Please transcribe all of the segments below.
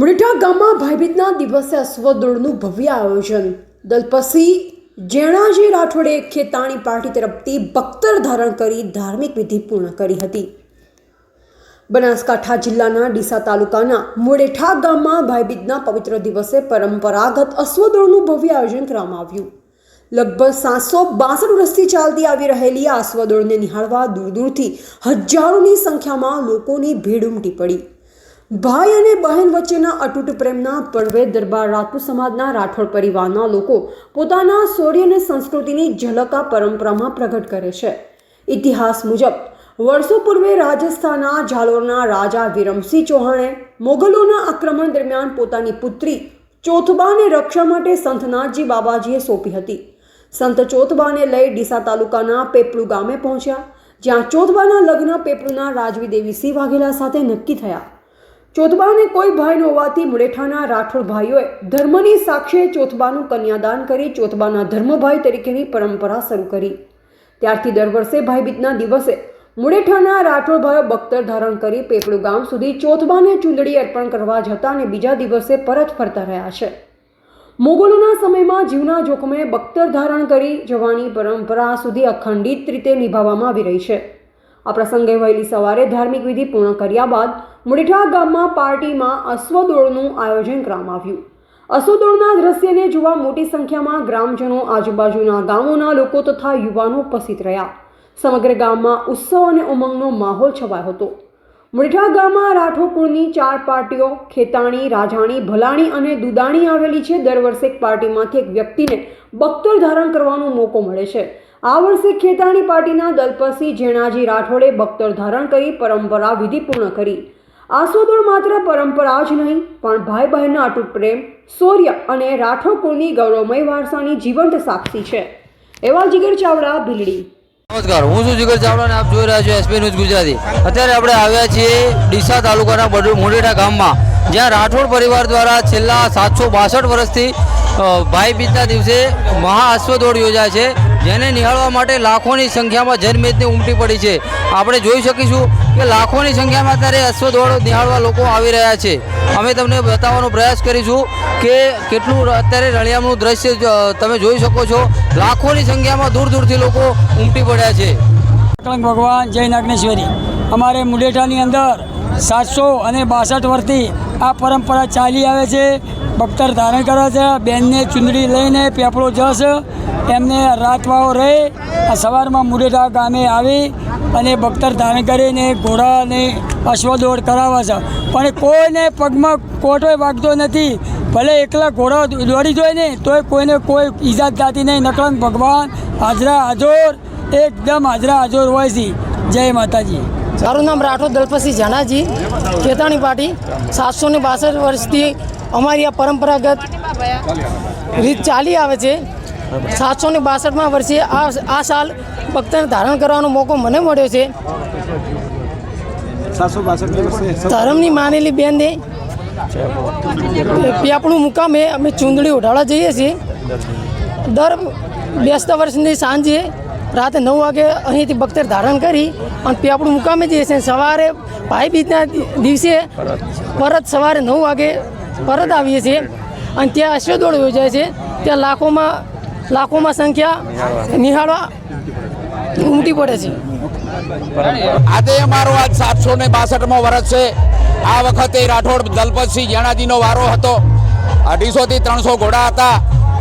મુરઠા ગામમાં ભાઈબીજના દિવસે અશ્વદોળનું ભવ્ય આયોજન. દલપસી જેણાજી રાઠોડે ખેતાણી પાર્ટી તરફથી બખ્તર ધારણ કરી ધાર્મિક વિધિ પૂર્ણ કરી હતી. બનાસકાંઠા જિલ્લાના ડીસા તાલુકાના મુડેઠા ગામમાં ભાઈબીજના પવિત્ર દિવસે પરંપરાગત અશ્વદોળનું ભવ્ય આયોજન કરવામાં આવ્યું. લગભગ સાતસો બાસઠ વર્ષથી ચાલતી આવી રહેલી આ અશ્વદોળને નિહાળવા દૂર દૂરથી હજારોની સંખ્યામાં લોકોની ભીડ ઉમટી પડી. ભાઈ અને બહેન વચ્ચેના અતૂટ પ્રેમના પર્વે દરબાર રાજપૂત સમાજના રાઠોડ પરિવારના લોકો પોતાના શૌર્ય અને સંસ્કૃતિની ઝલક આ પરંપરામાં પ્રગટ કરે છે. ઇતિહાસ મુજબ, વર્ષો પૂર્વે રાજસ્થાનના ઝાલોરના રાજા વિરમસિંહ ચૌહાણે મોગલોના આક્રમણ દરમિયાન પોતાની પુત્રી ચોથબાને રક્ષા માટે સંતનાથજી બાબાજીએ સોંપી હતી. સંત ચોથબાને લઈ ડીસા તાલુકાના પેપળુ ગામે પહોંચ્યા, જ્યાં ચોથબાના લગ્ન પેપળુના રાજવી દેવી સિંહ વાઘેલા સાથે નક્કી થયા. ચોથબાને કોઈ ભાઈ ન હોવાથી મુડેઠાના રાઠોડ ભાઈઓએ ધર્મની સાક્ષીએ ચોથબાનું કન્યાદાન કરી ચોથબાના ધર્મભાઈ તરીકેની પરંપરા શરૂ કરી. ત્યારથી દર વર્ષે ભાઈબીજના દિવસે મુડેઠાના રાઠોડ ભાઈઓ બખ્તર ધારણ કરી પેપડું ગામ સુધી ચોથબાને ચૂંદડી અર્પણ કરવા જતા અને બીજા દિવસે પરત ફરતા રહ્યા છે. મોગલોના સમયમાં જીવના જોખમે બખ્તર ધારણ કરી જવાની પરંપરા સુધી અખંડિત રીતે નિભાવવામાં આવી રહી છે. આ પ્રસંગે વહેલી સવારે ધાર્મિક વિધિ પૂર્ણ કર્યા બાદ મુડીઠા ગામમાં પાર્ટીમાં અશ્વદોળનું આયોજન કરવામાં આવ્યું. અશ્વદોળના દ્રશ્યને જોવા મોટી સંખ્યામાં ગ્રામજનો આજુબાજુના ગામોના લોકો તથા યુવાનો ઉપસ્થિત રહ્યા. સમગ્ર ગામમાં ઉત્સવ અને ઉમંગનો માહોલ છવાયો હતો. મુડીઠા ગામમાં રાઠોપુરની ચાર પાર્ટીઓ ખેતાણી, રાજાણી, ભલાણી અને દુદાણી આવેલી છે. દર વર્ષે એક પાર્ટીમાંથી એક વ્યક્તિને બખ્તર ધારણ કરવાનો મોકો મળે છે. આ વર્ષે ખેતાણી પાર્ટીના દલપતસિંહ જેણાજી રાઠોડે બખ્તર ધારણ કરી પરંપરા વિધિ પૂર્ણ કરી. આસોદોળ માત્ર પરંપરા જ નહીં, પણ ભાઈ બહેનના અટૂટ પ્રેમ, શૌર્ય અને રાઠોડ કુળની ગૌરવમય વારસાની જીવંત સાક્ષી છે. એવા જીગર ચાવડા, ભીલડી. નમસ્કાર, હું છું જીગર ચાવડા અને આપ જોઈ રહ્યા છો એસપી ન્યૂઝ ગુજરાતી. અત્યારે આપણે આવ્યા છીએ ડીસા તાલુકાના બડુ- મોઢેઠા ગામમાં, જ્યાં રાઠોડ પરિવાર દ્વારા છેલ્લા સાતસો બાસઠ વર્ષથી ભાઈ બીજના દિવસે મહા અશ્વદોડ યોજાય છે. જેને નિહાળવા માટે લાખોની સંખ્યામાં જનમેદની ઉમટી પડી છે. આપણે જોઈ શકીશું કે લાખોની સંખ્યામાં અત્યારે અશ્વદોડ નિહાળવા લોકો આવી રહ્યા છે. અમે તમને બતાવવાનો પ્રયાસ કરીશું કે કેટલું અત્યારે રળિયામણું દ્રશ્ય તમે જોઈ શકો છો. લાખોની સંખ્યામાં દૂર દૂરથી લોકો ઉમટી પડ્યા છે. ભગવાન જય નાગનેશ્વરી. અમારે મુડેઠાની અંદર સાતસો અને બાસઠ વર્ષથી આ પરંપરા ચાલી આવે છે. બખ્તર ધારણ કરે છે. બેનને ચુંદડી લઈને પેપળો જશ. એમને રાતવાઓ રહે. સવારમાં મુડેઠા ગામે આવી અને બખ્તર ધારણ કરીને ઘોડાને અશ્વદોડ કરાવે છે. પણ કોઈને પગમાં કોટોય વાગતો નથી. ભલે એકલા ઘોડા દોડી જોઈએ ને, તોય કોઈને કોઈ ઈજા થતી નહીં. નકળંગ ભગવાન, હાજરા હાજર, એકદમ હાજરા હાજર હોય છે. જય માતાજી. મારું નામ રાઠોડ દલપતસિંહ જાનાજી ખેતાણી પાટી સાતસો ને બાસઠ વર્ષથી અમારી આ પરંપરાગત રીત ચાલી આવે છે. સાતસો ને બાસઠમાં વર્ષે આ આ સાલ ભક્તને ધારણ કરવાનો મોકો મને મળ્યો છે. ધર્મની માનેલી બેનને પેપણું મુકામે અમે ચૂંદડી ઉઢાડવા જઈએ છીએ. દર બેસતા વર્ષની સાંજે રાતે નવ વાગે અહીંથી બખ્તર ધારણ કરી અને આપણું મુકામે જઈએ છીએ સવારે ભાઈ બીજના દિવસે પરત સવારે નવ વાગે પરત આવીએ છીએ અને ત્યાં અશ્વદોડ યોજાય છે. ત્યાં લાખોમાં લાખોમાં સંખ્યા નિહાળવા ઉમટી પડે છે. આજે અમારો આજ સાતસો ને બાસઠમો વર્ષ છે. આ વખતે રાઠોડ દલપતસિંહ જેણાજીનો વારો હતો. અઢીસો થી ત્રણસો ઘોડા હતા.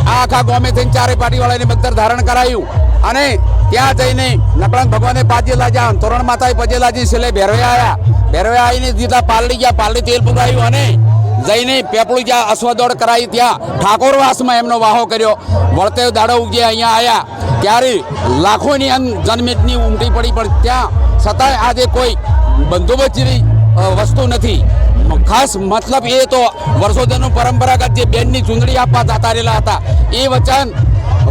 આ આખા ગોમે થઈને ચારે પાટીવાળાને બખ્તર ધારણ કરાયું. અને ત્યાં જઈને નકળંગ ભગવાને પાજેલા જ્યાં તોરણ માતાએ પજેલાજી છેલ્લે ભેરવે આવ્યા ભેરવે આવીને દીધા, પાલડી ગયા, પાલડી તેલ પુગાવ્યું અને જઈને પેપળું જ્યાં અશ્વદોડ કરાવી ત્યાં ઠાકોરવાસમાં એમનો વાહો કર્યો. વળતે દાડો ઉગે અહીંયા આવ્યા ત્યારે લાખોની જનમેદની ઉમટી પડી, પણ ત્યાં છતાંય આજે કોઈ બંદોબસ્તની વસ્તુ નથી. ખાસ મતલબ એ તો વર્ષોથી પરંપરાગત જે બેનની ચૂંદડી આપવા જતા રહેલા હતા, એ વચન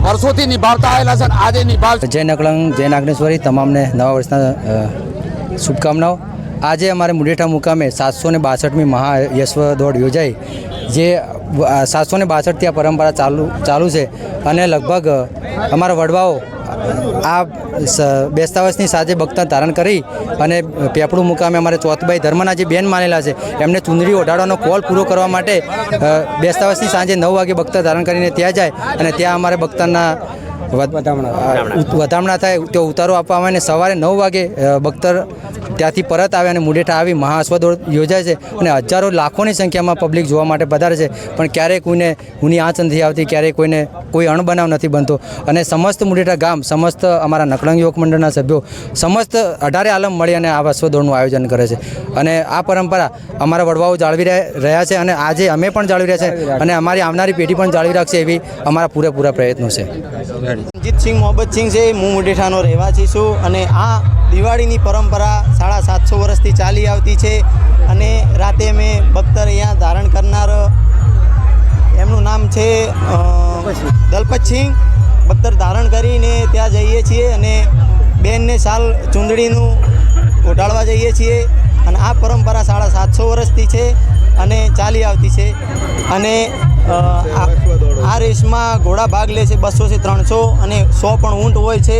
વર્ષોથી નિભાવતા આવેલા છે આજે નિભાવ જય નકળંગ, જય નાગનેશ્વરી, તમામને નવા વર્ષના શુભકામનાઓ. આજે અમારે મુડેઠા મુકામે સાતસો ને બાસઠમી મહા યશ્વ દોડ યોજાઈ, જે સાતસો ને બાસઠથી આ પરંપરા ચાલુ ચાલુ છે અને લગભગ અમારા વડવાઓ આ સ- બેસતા વર્ષની સાથે બખ્તર ધારણ કરી અને પેપડું મુકામે અમારે ચોથભાઈ ધર્મના જે બેન માનેલા છે. એમને ચુંદડી ઓઢાડવાનો કોલ પૂરો કરવા માટે અ, બેસતા વર્ષની સાંજે નવ વાગે ભક્ત ધારણ કરીને ત્યાં જાય અને ત્યાં અમારે બખ્તરના વધામણા થાય. તે ઉતારો આપવા આવે અને સવારે નવ વાગે બખ્તર ત્યાંથી પરત આવે અને મુડેઠા આવી મહાસ્વદોળ યોજાય છે અને હજારો લાખોની સંખ્યામાં પબ્લિક જોવા માટે પધારે છે. પણ ક્યારેય કોઈને હુની આંચ નથી આવતી ક્યારેય કોઈને કોઈ અણબનાવ નથી બનતો. અને સમસ્ત મુડેઠા ગામ સમસ્ત અમારા નકળંગ યુવક મંડળના સભ્યો સમસ્ત અઢારે આલમ મળી અને આ અશ્વદોડનું આયોજન કરે છે. અને આ પરંપરા અમારા વડવાઓ જાળવી રહ્યા- રહ્યા છે અને આજે અમે પણ જાળવી રહ્યા છે અને અમારી આવનારી પેઢી પણ જાળવી રાખશે એવી અમારા પૂરેપૂરા પ્રયત્નો છે. રણજીતસિંહ મોહબ્બતસિંહ છે, હું મુઢેઠાનો રહેવાસી છું અને આ દિવાળીની પરંપરા સાડા સાતસો વર્ષથી ચાલી આવતી છે અને રાતે અમે બખ્તર અહીંયા ધારણ કરનાર, એમનું નામ છે દલપત દલપતસિંહ બખ્તર ધારણ કરીને ત્યાં જઈએ છીએ અને બેનને સાલ ચૂંદડીનું ઓઢાડવા જઈએ છીએ. અને આ પરંપરા સાડા સાતસો વર્ષથી છે. અને ચાલી આવતી છે. અને આ રેસમાં ઘોડા ભાગ લે છે બસો છે ત્રણસો અને સો પણ ઊંટ હોય છે.